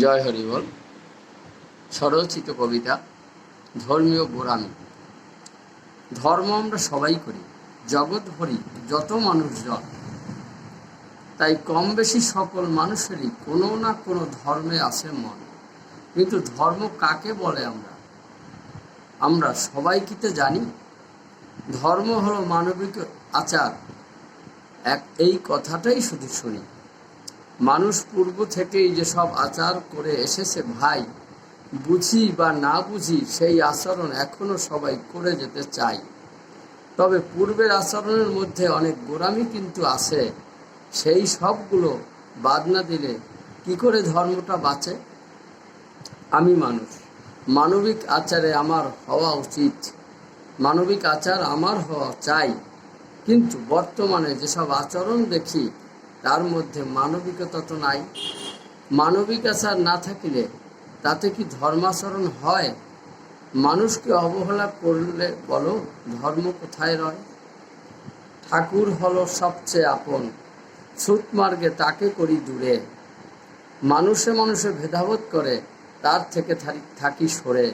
জয় হরিবল স্বরচিত কবিতা, ধর্মীয় গোড়ামি ধর্ম আমরা সবাই করি, জগৎ ভরি যত মানুষজন তাই কম বেশি সকল মানুষেরই কোনো না কোনো ধর্মে আছে মন। কিন্তু ধর্ম কাকে বলে আমরা? আমরা সবাই কি তো জানি? ধর্ম হলো মানবিক আচার। এক এই কথাটাই শুধু শুনি। মানুষ পূর্ব থেকেই যে সব আচার করে এসেছে ভাই, বুঝি বা না বুঝি সেই আচরণ এখনও সবাই করে যেতে চাই তবে পূর্বের আচরণের মধ্যে অনেক গোড়ামি কিন্তু আছে। সেই সবগুলো বাদ না দিলে কি করে ধর্মটা বাঁচে? আমি মানুষ। মানবিক আচারে আমার হওয়া উচিত। মানবিক আচার আমার হওয়া চাই। কিন্তু বর্তমানে যেসব আচরণ দেখি তার মধ্যে মানবিকতা তো নাই। মানবিক আচার না থাকিলে তাতে কি ধর্মাচরণ হয়? মানুষকে অবহেলা করলে বলো, ধর্ম কোথায় রয়? ঠাকুর হলো সবচেয়ে আপন ছুটমার্গে তাকে করি দূরে। মানুষে মানুষে ভেদাভেদ করে, তার থাকি- থাকি সরে।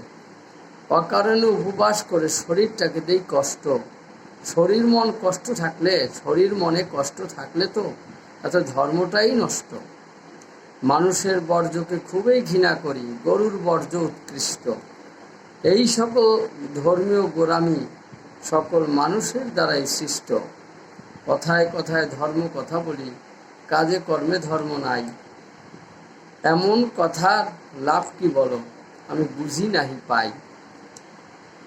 অকারণে উপবাস করে শরীরটাকে দেই কষ্ট। শরীর মন কষ্ট থাকলে, শরীর মনে কষ্ট থাকলে তো এত ধর্মটাই নষ্ট। মানুষের বর্জ্যকে খুবই ঘৃণা করি, গরুর বর্জ্য উৎকৃষ্ট। এই সকল ধর্মীয় গোড়ামি সকল মানুষের দ্বারাই সৃষ্ট। কথায় কথায় ধর্ম কথা বলি, কাজে কর্মে ধর্ম নাই। এমন কথার লাভ কি বলো? আমি বুঝি নাহি, পাই।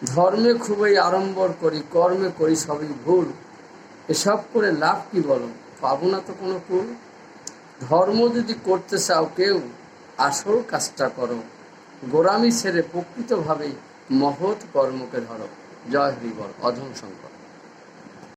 ধর্মে খুবই আড়ম্বর করি, কর্মে করি সবই ভুল। এসব করে লাভ কি বলো? পাবো না তো কোনো কুল ধর্ম যদি করতে চাও কেউ, আসল কাজটা করো। গোরামি ছেড়ে প্রকৃতভাবে মহৎ কর্মকে ধরো। জয় হরিবর অধম শঙ্কর।